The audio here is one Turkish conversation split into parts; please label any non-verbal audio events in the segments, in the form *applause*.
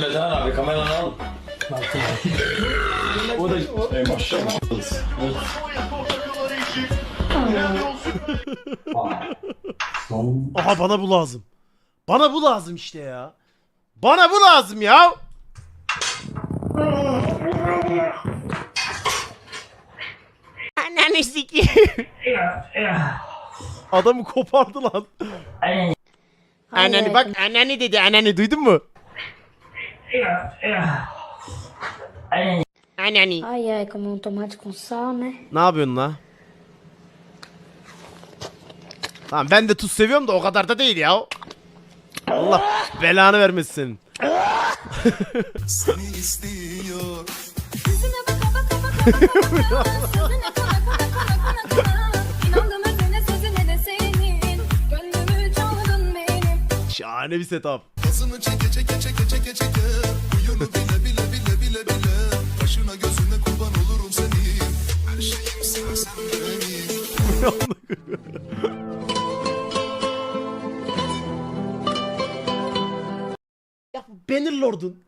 Metehan abi kameranı al. o da Ey maşallah. Aha bana bu lazım. Bana bu lazım işte ya. Bana bu lazım ya. Ananı sikeyim. Adamı kopardı lan. Ananı bak ananı dedi ananı duydun mu? Ananı. Ai, ai, comer um tomate com sal, né? Ne yapıyorsun la? Tamam ben de tuz seviyorum da o kadar da değil ya. Allah belanı vermesin. Seni istiyor Şahane bir setup. Gazını çeke çeke çeke çeke çeke Huyunu bile bile bile bile bile Başına gözüne kurban olurum senin Her şeyim sen sen benim Ya bu Bannerlord'un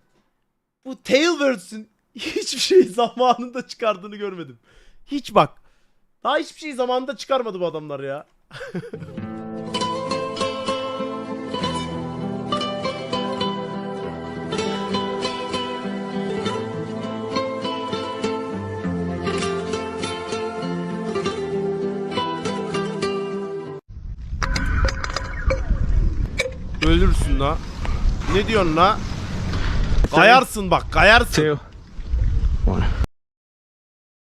bu Tailwords'ün hiçbir şey zamanında çıkardığını görmedim. Hiç bak. Daha hiçbir şey zamanında çıkarmadı bu adamlar ya. *laughs* Ölürsün la. Ne diyorsun la? Kayarsın bak kayarsın.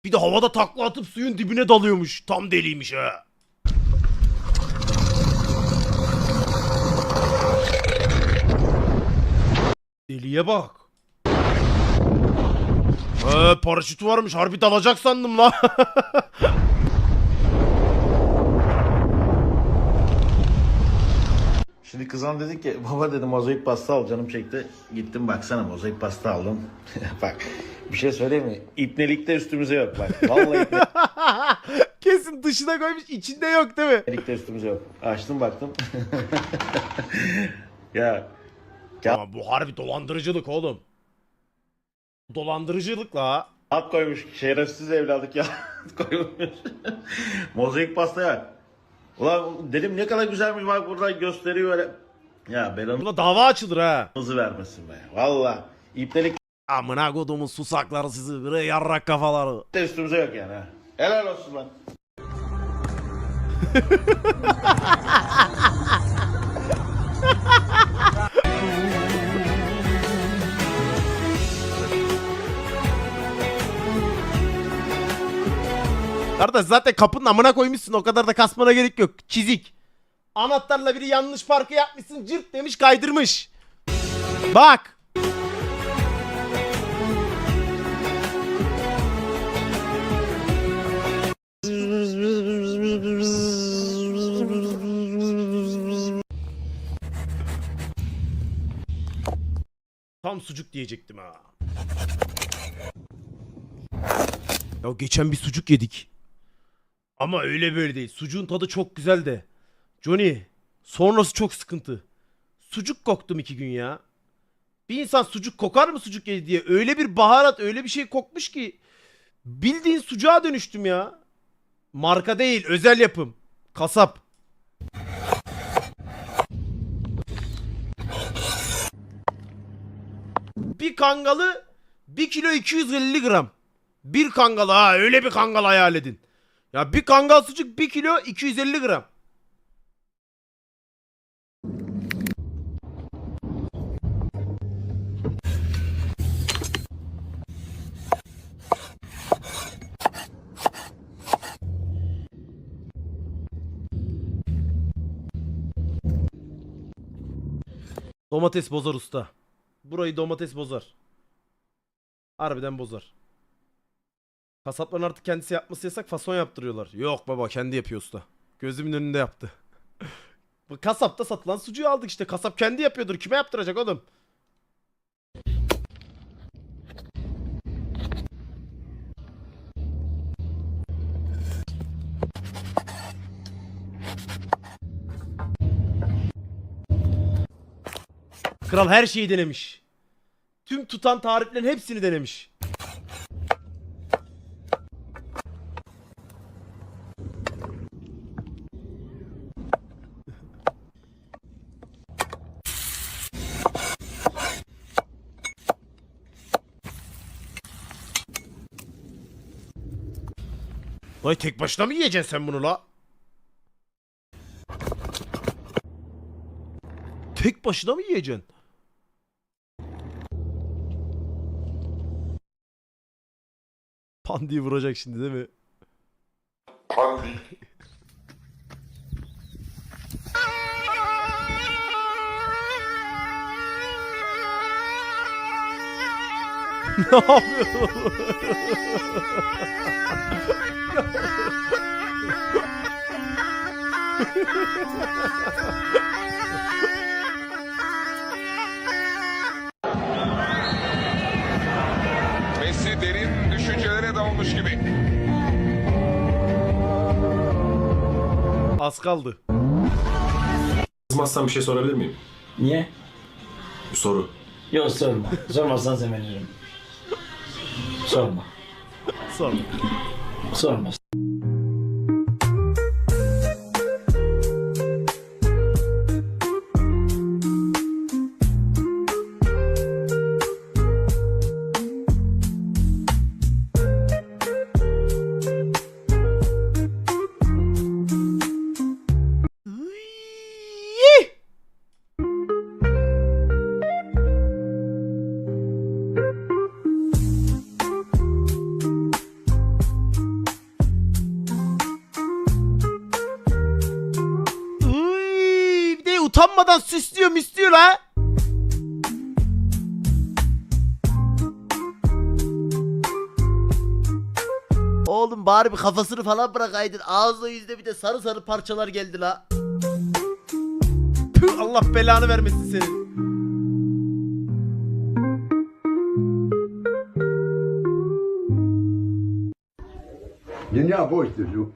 Bir de havada takla atıp suyun dibine dalıyormuş. Tam deliymiş ha. Deliye bak. Ee, paraşütü varmış. Harbi dalacak sandım la. *laughs* Şimdi kızan dedi ki baba dedi mozaik pasta al canım çekti. Gittim baksana mozaik pasta aldım. *laughs* bak bir şey söyleyeyim mi? İpnelikte üstümüze yok bak. Vallahi *laughs* Kesin dışına koymuş içinde yok değil mi? ipnelikte üstümüze yok. Açtım baktım. *laughs* ya Ama bu harbi dolandırıcılık oğlum. Dolandırıcılık la. at koymuş şerefsiz evladık ya. koymuş. mozaik pasta ya. Ulan dedim ne kadar güzelmiş bak burada gösteriyor öyle. Ya belanızı Buna dava açılır ha. vermesin be. Valla ipnelikte Amına kodumun susakları sizi. Bre yarrak kafaları. üstümüze yok yani. ha. Helal olsun lan. *laughs* Kardeş zaten kapının amına koymuşsun. O kadar da kasmana gerek yok. Çizik. Anahtarla biri yanlış parkı yapmışsın. Cırt demiş kaydırmış. Bak. Tam sucuk diyecektim ha. Ya geçen bir sucuk yedik. Ama öyle böyle değil. Sucuğun tadı çok güzel de. Johnny, sonrası çok sıkıntı. Sucuk koktum iki gün ya. Bir insan sucuk kokar mı sucuk yedi diye. Öyle bir baharat, öyle bir şey kokmuş ki. Bildiğin sucuğa dönüştüm ya. Marka değil, özel yapım. Kasap. Bir kangalı 1 kilo 250 gram. Bir kangal ha öyle bir kangal hayal edin. Ya bir kangal sucuk 1 kilo 250 gram. Domates bozar usta. Burayı domates bozar. Harbiden bozar. Kasapların artık kendisi yapması yasak fason yaptırıyorlar. Yok baba kendi yapıyor usta. Gözümün önünde yaptı. *laughs* Bu kasapta satılan sucuğu aldık işte. Kasap kendi yapıyordur. Kime yaptıracak oğlum? Kral her şeyi denemiş. Tüm tutan tariflerin hepsini denemiş. Vay tek başına mı yiyeceksin sen bunu la? Tek başına mı yiyeceksin? Pandiyi vuracak şimdi değil mi? *laughs* ne yapıyor? Az kaldı. Kızmazsan bir şey sorabilir miyim? Niye? Bir soru. Yok sorma. Sormazsan sevinirim. Sorma. Sonra. Sorma. Süslüyor müslüyor la. Oğlum bari bir kafasını falan bırakaydın. Ağzına yüzde bir de sarı sarı parçalar geldi la. Tüh, Allah belanı vermesin senin. Dünya boş çocuk.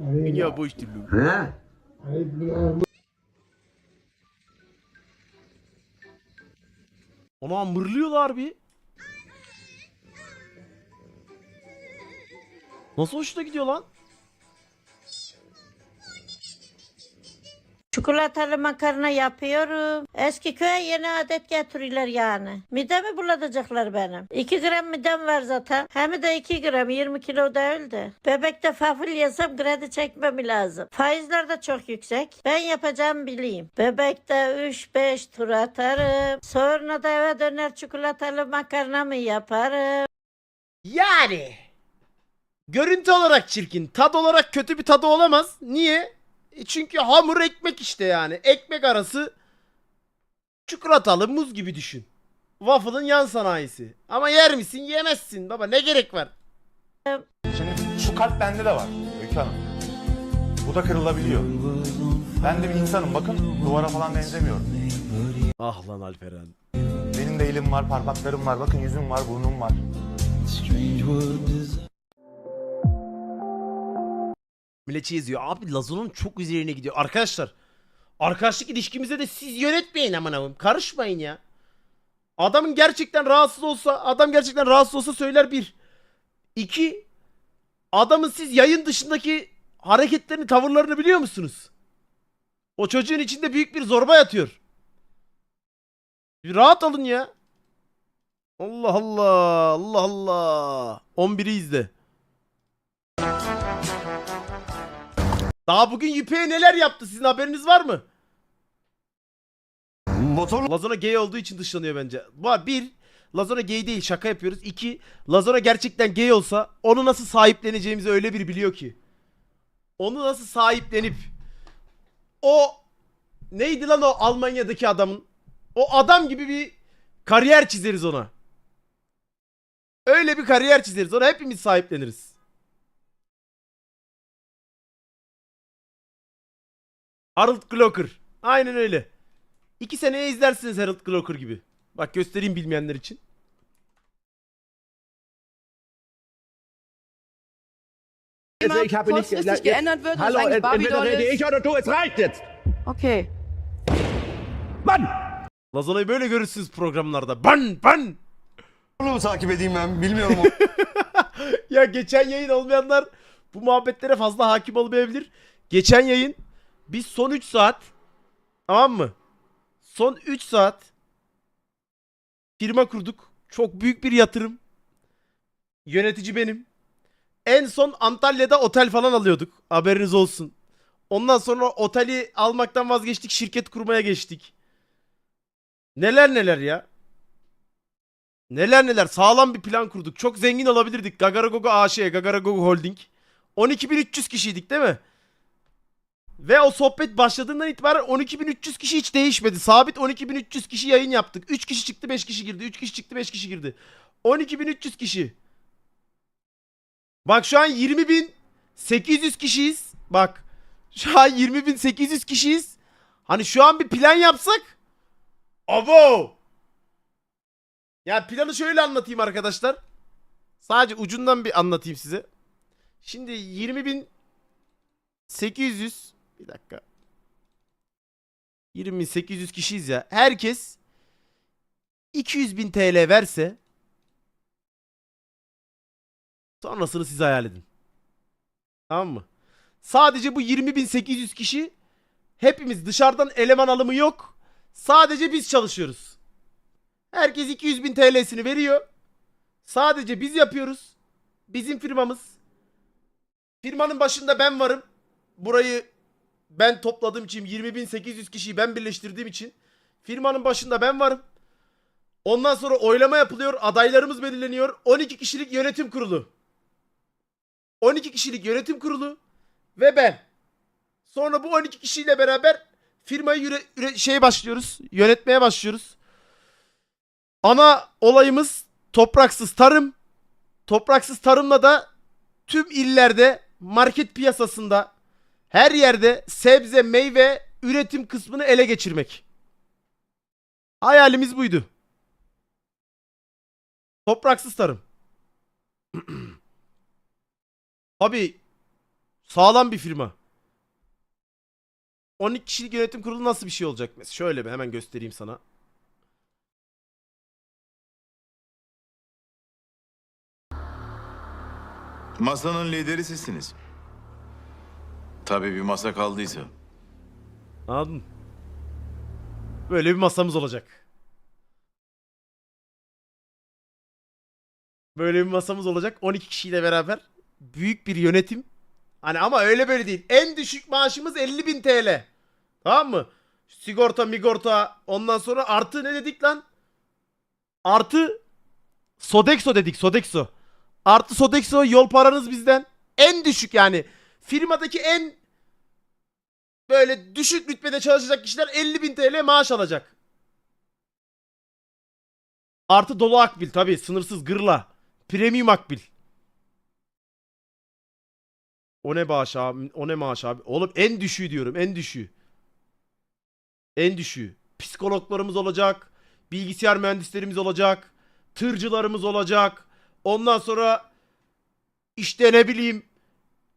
Dünya boş türlü. He? Ona mırlıyorlar bir. Nasıl hoşuna gidiyor lan? Çikolatalı makarna yapıyorum. Eski köye yeni adet getiriyorlar yani. Midemi bulatacaklar benim. 2 gram midem var zaten. Hem de 2 gram 20 kilo değil de. Bebekte fafıl yesem kredi çekmem lazım. Faizler de çok yüksek. Ben yapacağım bileyim. Bebekte 3-5 tur atarım. Sonra da eve döner çikolatalı makarna mı yaparım. Yani. Görüntü olarak çirkin. Tad olarak kötü bir tadı olamaz. Niye? E çünkü hamur ekmek işte yani. Ekmek arası çikolatalı muz gibi düşün. Waffle'ın yan sanayisi. Ama yer misin? Yemezsin baba. Ne gerek var? Şimdi şu kalp bende de var Öykü Hanım. Bu da kırılabiliyor. Ben de bir insanım bakın duvara falan benzemiyorum. Ah lan Alperen. Benim de elim var, parmaklarım var, bakın yüzüm var, burnum var. Milletçi yazıyor. Abi Lazon'un çok üzerine gidiyor. Arkadaşlar. Arkadaşlık ilişkimize de siz yönetmeyin aman abim. Karışmayın ya. Adamın gerçekten rahatsız olsa, adam gerçekten rahatsız olsa söyler bir. İki, adamın siz yayın dışındaki hareketlerini, tavırlarını biliyor musunuz? O çocuğun içinde büyük bir zorba yatıyor. Bir rahat alın ya. Allah Allah, Allah Allah. 11'i izle. Daha bugün Yüpe'ye neler yaptı sizin haberiniz var mı? Motor Lazona gay olduğu için dışlanıyor bence. Bu bir, Lazona gay değil şaka yapıyoruz. İki, Lazona gerçekten gay olsa onu nasıl sahipleneceğimizi öyle bir biliyor ki. Onu nasıl sahiplenip o neydi lan o Almanya'daki adamın? O adam gibi bir kariyer çizeriz ona. Öyle bir kariyer çizeriz. Ona hepimiz sahipleniriz. Harold Glocker. Aynen öyle. İki seneye izlersiniz Harold Glocker gibi. Bak göstereyim bilmeyenler için. Also ich habe nicht kurzfristig geändert wird Hallo, ent- entweder rede ich oder du, es reicht jetzt. Okay. Mann! Lazana'yı böyle görürsünüz programlarda. Ban ban. mu takip edeyim ben bilmiyorum. *laughs* ya geçen yayın olmayanlar bu muhabbetlere fazla hakim olmayabilir. Geçen yayın biz son 3 saat tamam mı? Son 3 saat firma kurduk. Çok büyük bir yatırım. Yönetici benim. En son Antalya'da otel falan alıyorduk. Haberiniz olsun. Ondan sonra oteli almaktan vazgeçtik. Şirket kurmaya geçtik. Neler neler ya. Neler neler sağlam bir plan kurduk. Çok zengin olabilirdik. Gagaragogo AŞ, Gagaragogo Holding. 12.300 kişiydik değil mi? Ve o sohbet başladığından itibaren 12.300 kişi hiç değişmedi. Sabit 12.300 kişi yayın yaptık. 3 kişi çıktı 5 kişi girdi. 3 kişi çıktı 5 kişi girdi. 12.300 kişi. Bak şu an 20.800 kişiyiz. Bak. Şu an 20.800 kişiyiz. Hani şu an bir plan yapsak. Abo! Ya planı şöyle anlatayım arkadaşlar. Sadece ucundan bir anlatayım size. Şimdi 20.800 bir dakika. 20.800 kişiyiz ya. Herkes 200.000 TL verse sonrasını siz hayal edin. Tamam mı? Sadece bu 20.800 kişi hepimiz dışarıdan eleman alımı yok. Sadece biz çalışıyoruz. Herkes 200 bin TL'sini veriyor. Sadece biz yapıyoruz. Bizim firmamız. Firmanın başında ben varım. Burayı ben topladığım için 20.800 kişiyi ben birleştirdiğim için firmanın başında ben varım. Ondan sonra oylama yapılıyor. Adaylarımız belirleniyor. 12 kişilik yönetim kurulu. 12 kişilik yönetim kurulu ve ben. Sonra bu 12 kişiyle beraber firmayı yüre, üre- şeye başlıyoruz. Yönetmeye başlıyoruz. Ana olayımız topraksız tarım. Topraksız tarımla da tüm illerde market piyasasında her yerde sebze, meyve üretim kısmını ele geçirmek. Hayalimiz buydu. Topraksız tarım. *clears throat* Abi sağlam bir firma. 12 kişilik yönetim kurulu nasıl bir şey olacak? Mesela şöyle bir hemen göstereyim sana. Masanın lideri sizsiniz. Tabii bir masa kaldıysa. Anladın? Böyle bir masamız olacak. Böyle bir masamız olacak. 12 kişiyle beraber büyük bir yönetim. Hani ama öyle böyle değil. En düşük maaşımız 50.000 TL. Tamam mı? Sigorta, migorta ondan sonra artı ne dedik lan? Artı Sodexo dedik Sodexo. Artı Sodexo yol paranız bizden. En düşük yani. Firmadaki en böyle düşük rütbede çalışacak kişiler 50.000 TL maaş alacak. Artı dolu akbil tabi sınırsız gırla. Premium akbil. O ne bağış abi? O ne maaş abi? Oğlum en düşüğü diyorum en düşüğü. En düşüğü. Psikologlarımız olacak. Bilgisayar mühendislerimiz olacak. Tırcılarımız olacak. Ondan sonra işte ne bileyim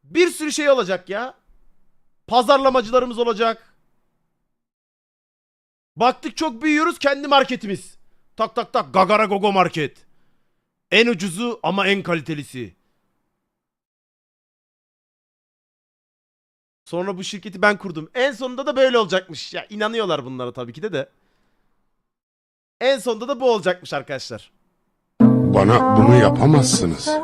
bir sürü şey olacak ya. Pazarlamacılarımız olacak. Baktık çok büyüyoruz kendi marketimiz. Tak tak tak Gagara Gogo Market. En ucuzu ama en kalitelisi. Sonra bu şirketi ben kurdum. En sonunda da böyle olacakmış. Ya inanıyorlar bunlara tabii ki de de. En sonunda da bu olacakmış arkadaşlar. Bana bunu yapamazsınız. *laughs*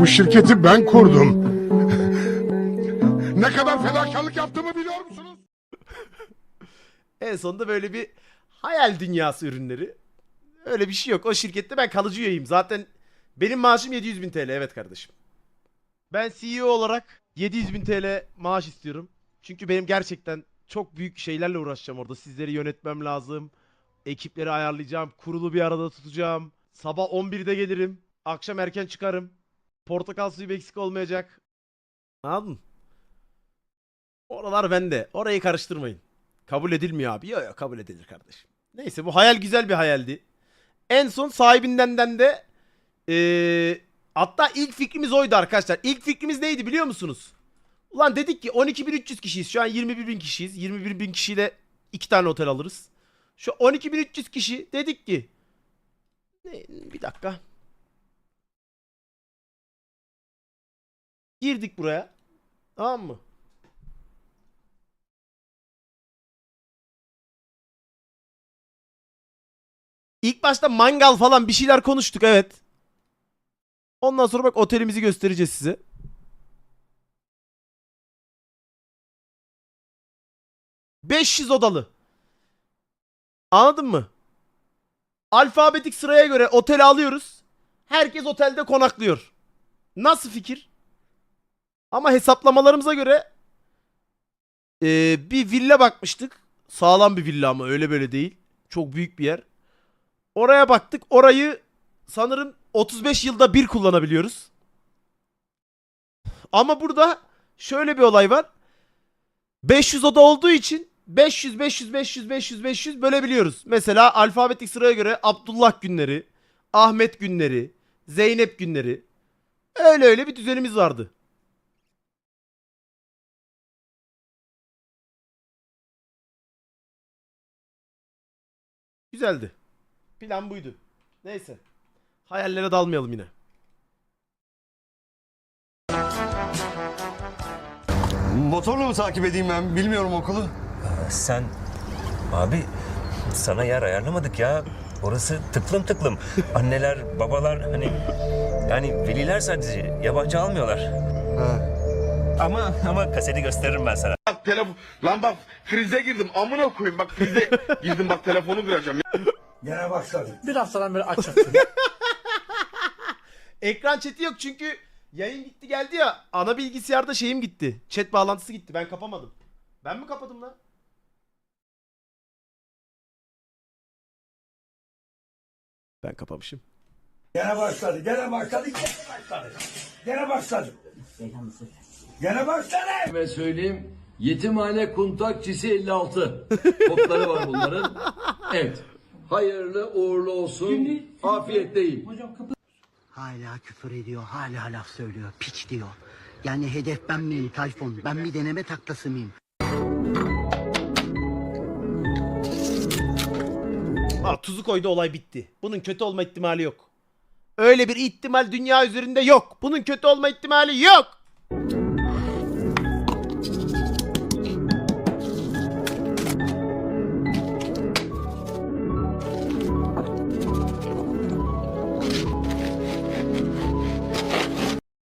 Bu şirketi ben kurdum. Ne kadar fedakarlık yaptığımı biliyor musunuz? *laughs* En sonunda böyle bir hayal dünyası ürünleri. Öyle bir şey yok. O şirkette ben kalıcı üyeyim. Zaten benim maaşım 700 bin TL. Evet kardeşim. Ben CEO olarak 700 bin TL maaş istiyorum. Çünkü benim gerçekten çok büyük şeylerle uğraşacağım orada. Sizleri yönetmem lazım. Ekipleri ayarlayacağım. Kurulu bir arada tutacağım. Sabah 11'de gelirim. Akşam erken çıkarım. Portakal suyu eksik olmayacak. Anladın? Oralar bende. Orayı karıştırmayın. Kabul edilmiyor abi. Yok yok kabul edilir kardeşim. Neyse bu hayal güzel bir hayaldi. En son sahibinden de eee, hatta ilk fikrimiz oydu arkadaşlar. İlk fikrimiz neydi biliyor musunuz? Ulan dedik ki 12.300 kişiyiz. Şu an 21.000 kişiyiz. 21.000 kişiyle iki tane otel alırız. Şu 12.300 kişi dedik ki bir dakika. Girdik buraya. Tamam mı? İlk başta mangal falan bir şeyler konuştuk evet. Ondan sonra bak otelimizi göstereceğiz size. ...500 odalı. Anladın mı? Alfabetik sıraya göre oteli alıyoruz. Herkes otelde konaklıyor. Nasıl fikir? Ama hesaplamalarımıza göre... eee, ...bir villa bakmıştık. Sağlam bir villa ama öyle böyle değil. Çok büyük bir yer. Oraya baktık. Orayı sanırım 35 yılda bir kullanabiliyoruz. Ama burada şöyle bir olay var. 500 oda olduğu için 500 500 500 500 500 bölebiliyoruz. Mesela alfabetik sıraya göre Abdullah günleri, Ahmet günleri, Zeynep günleri. Öyle öyle bir düzenimiz vardı. Güzeldi. Plan buydu. Neyse. Hayallere dalmayalım yine. Motorla mı takip edeyim ben? Bilmiyorum okulu. Sen abi sana yer ayarlamadık ya. Orası tıklım tıklım. Anneler, *laughs* babalar hani yani veliler sadece yabancı almıyorlar. Ama ama kaseti gösteririm ben sana. Bak telefon... Lan bak krize girdim. Amına koyayım bak krize *laughs* girdim bak telefonu kıracağım. Gene başladı. Bir haftadan beri açık. *laughs* Ekran chat'i yok çünkü yayın gitti geldi ya. Ana bilgisayarda şeyim gitti. Chat bağlantısı gitti. Ben kapamadım. Ben mi kapadım lan? Ben kapamışım. Gene başladı. Gene başladı. Gene başladı. Gene başladı. Gene başladı. Ve söyleyeyim yetimhane kuntakçisi 56 kodları var bunların. *laughs* Evet. Hayırlı uğurlu olsun. Afiyetle yiyin. Hala küfür ediyor, hala laf söylüyor, piç diyor. Yani hedef ben miyim Tayfun? Ben bir deneme taklası mıyım? Ha tuzu koydu olay bitti. Bunun kötü olma ihtimali yok. Öyle bir ihtimal dünya üzerinde yok. Bunun kötü olma ihtimali yok.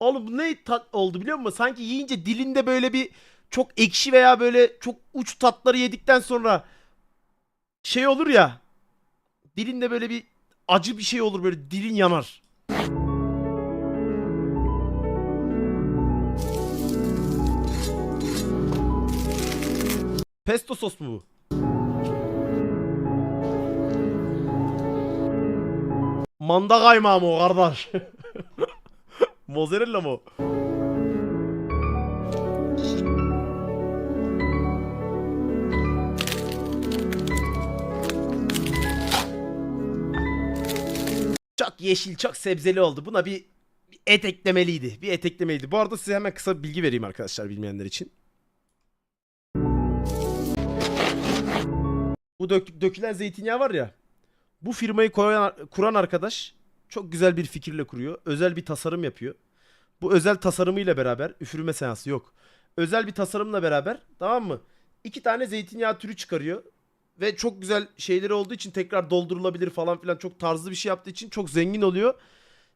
Oğlum bu ne tat oldu biliyor musun? Sanki yiyince dilinde böyle bir çok ekşi veya böyle çok uç tatları yedikten sonra şey olur ya. Dilinde böyle bir acı bir şey olur böyle dilin yanar. Pesto sos mu bu? Manda kaymağı mı o kardeş? *laughs* Mozzarella mı? Çok yeşil, çok sebzeli oldu. Buna bir, bir et eklemeliydi. Bir et eklemeliydi. Bu arada size hemen kısa bir bilgi vereyim arkadaşlar bilmeyenler için. Bu dök- dökülen zeytinyağı var ya. Bu firmayı koyan, kuran arkadaş çok güzel bir fikirle kuruyor. Özel bir tasarım yapıyor. Bu özel tasarımıyla beraber üfürme seansı yok. Özel bir tasarımla beraber tamam mı? İki tane zeytinyağı türü çıkarıyor. Ve çok güzel şeyleri olduğu için tekrar doldurulabilir falan filan çok tarzlı bir şey yaptığı için çok zengin oluyor.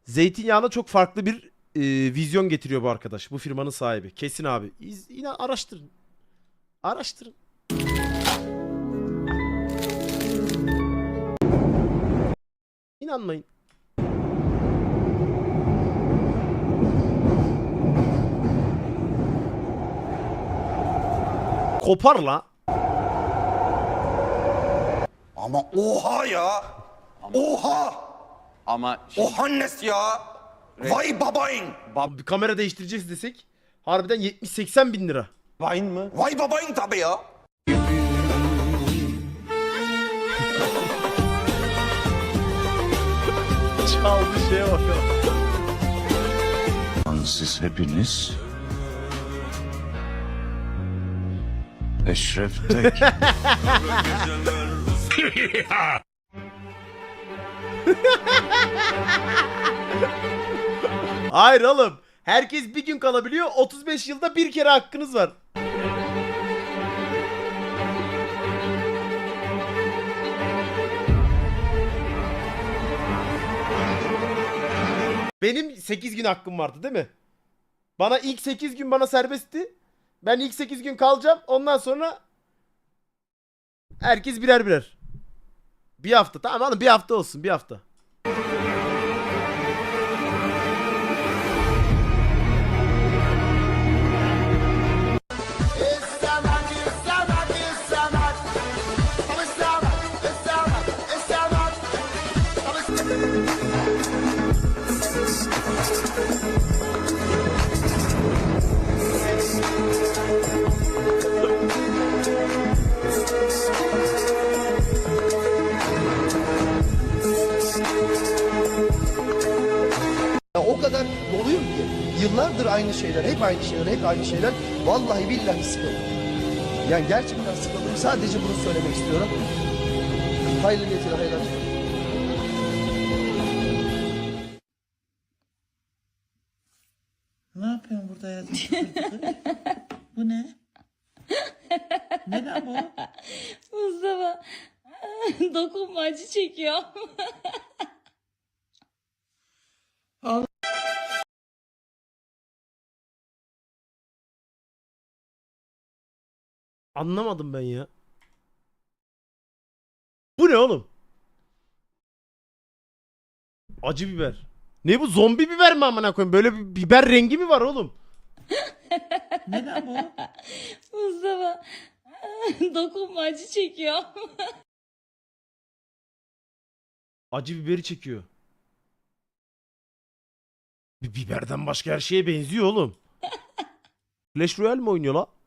Zeytinyağına çok farklı bir e, vizyon getiriyor bu arkadaş. Bu firmanın sahibi. Kesin abi. İz, yine araştırın. Araştırın. İnanmayın. Kopar la. Ama oha ya. Oha. Ama Ohannes ya. Vay babayın. Bir kamera değiştireceğiz desek harbiden 70-80 bin lira. Vine mı? Vay babayın tabii ya. Çaldı şeye bak. Siz hepiniz Eşref Tek *laughs* Hayır oğlum. Herkes bir gün kalabiliyor. 35 yılda bir kere hakkınız var. Benim 8 gün hakkım vardı değil mi? Bana ilk 8 gün bana serbestti. Ben ilk 8 gün kalacağım. Ondan sonra herkes birer birer. Bir hafta. Tamam oğlum bir hafta olsun bir hafta. Yıllardır aynı şeyler, hep aynı şeyler, hep aynı şeyler. Vallahi billahi sıkıldım. Yani gerçekten sıkıldım. Sadece bunu söylemek istiyorum. Hayırlı geceler, hayırlı akşamlar. Ne yapıyorsun burada ya? *laughs* bu ne? Ne lan bu? Mustafa dokunma acı çekiyor. Anlamadım ben ya. Bu ne oğlum? Acı biber. Ne bu zombi biber mi amına koyayım? Böyle bir biber rengi mi var oğlum? *laughs* Ne lan bu? Mustafa *laughs* dokunma acı çekiyor. *laughs* Acı biberi çekiyor. Bir biberden başka her şeye benziyor oğlum. Clash Royale mi oynuyor la?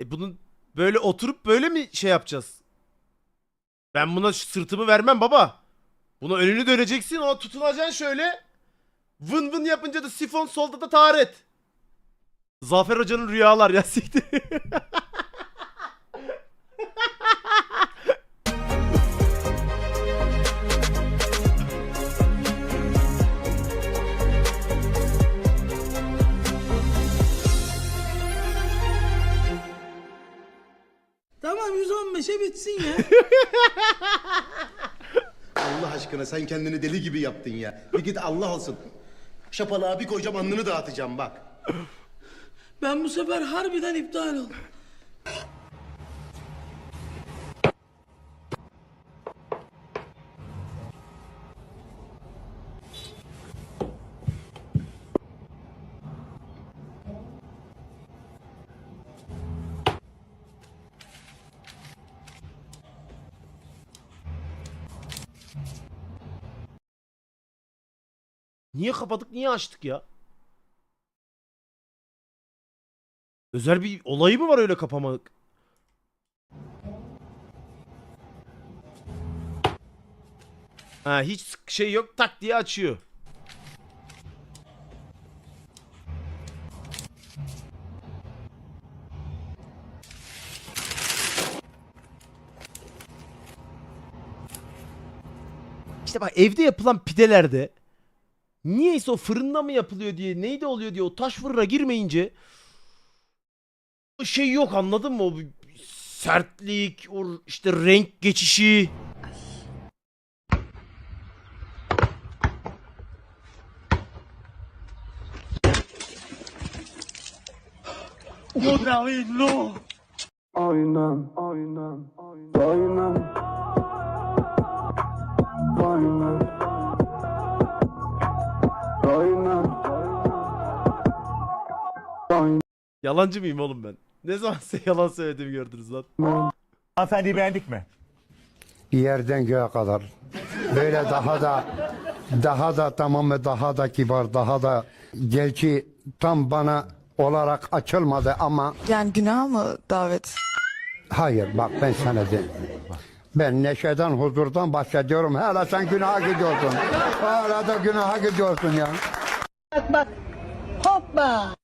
E bunun böyle oturup böyle mi şey yapacağız? Ben buna sırtımı vermem baba. Buna önünü döneceksin o tutunacaksın şöyle. Vın vın yapınca da sifon solda da taharet. Zafer Hoca'nın rüyalar ya siktir. *laughs* Tamam 115'e bitsin ya. Allah aşkına sen kendini deli gibi yaptın ya. Bir git Allah olsun. Şapalığa bir koyacağım alnını dağıtacağım bak. Ben bu sefer harbiden iptal oldum. Niye kapadık niye açtık ya? Özel bir olayı mı var öyle kapamak? Ha hiç şey yok tak diye açıyor. İşte bak evde yapılan pidelerde niyeyse o fırında mı yapılıyor diye neyde oluyor diye o taş fırına girmeyince o şey yok anladın mı? O sertlik, o işte renk geçişi. Aynen, aynen, aynen. Aynen. Yalancı mıyım oğlum ben? Ne zaman size *laughs* yalan söylediğimi gördünüz lan? Hanımefendiyi beğendik mi? Yerden göğe kadar. Böyle daha da daha da tamam ve daha da kibar, daha da gerçi tam bana olarak açılmadı ama Yani günah mı davet? hayır bak ben sana de. Ben neşeden, huzurdan bahsediyorum. Hala sen günaha gidiyorsun. Hala da günaha gidiyorsun ya. Bak bak. Hoppa.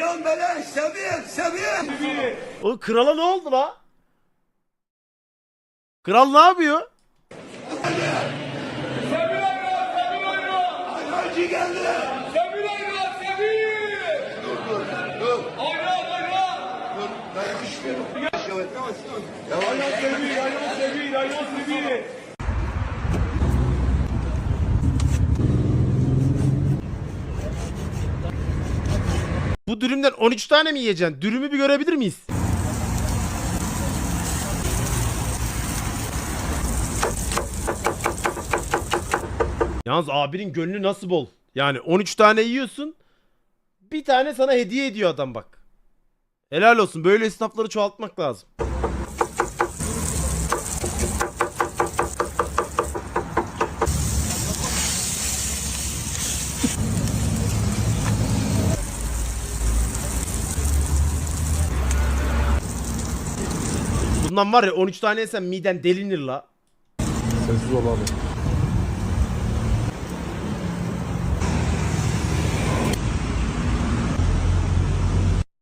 Ayran beleş, seviye, seviye. O krala ne oldu la? Kral ne yapıyor? Geldi. Sebil ayran, sebil. Dur, dur, dur. Ayran, ayran. Dur, ben düşmüyorum. Yavaş, yavaş, yavaş. Ayran sebil, ayran sebil, ayran sebil. Dürümden 13 tane mi yiyeceksin? Dürümü bir görebilir miyiz? Yalnız abinin gönlü nasıl bol? Yani 13 tane yiyorsun. Bir tane sana hediye ediyor adam bak. Helal olsun. Böyle esnafları çoğaltmak lazım. Bundan var ya 13 tane yesen miden delinir la. Sessiz ol abi.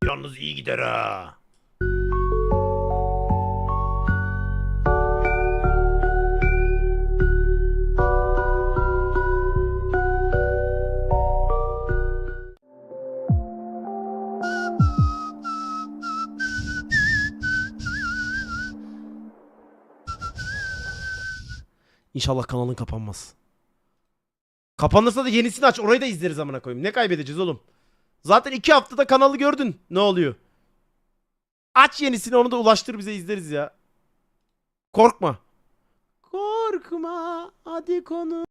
Yalnız iyi gider ha. İnşallah kanalın kapanmaz. Kapanırsa da yenisini aç. Orayı da izleriz amına koyayım. Ne kaybedeceğiz oğlum? Zaten iki haftada kanalı gördün. Ne oluyor? Aç yenisini onu da ulaştır bize izleriz ya. Korkma. Korkma hadi konu.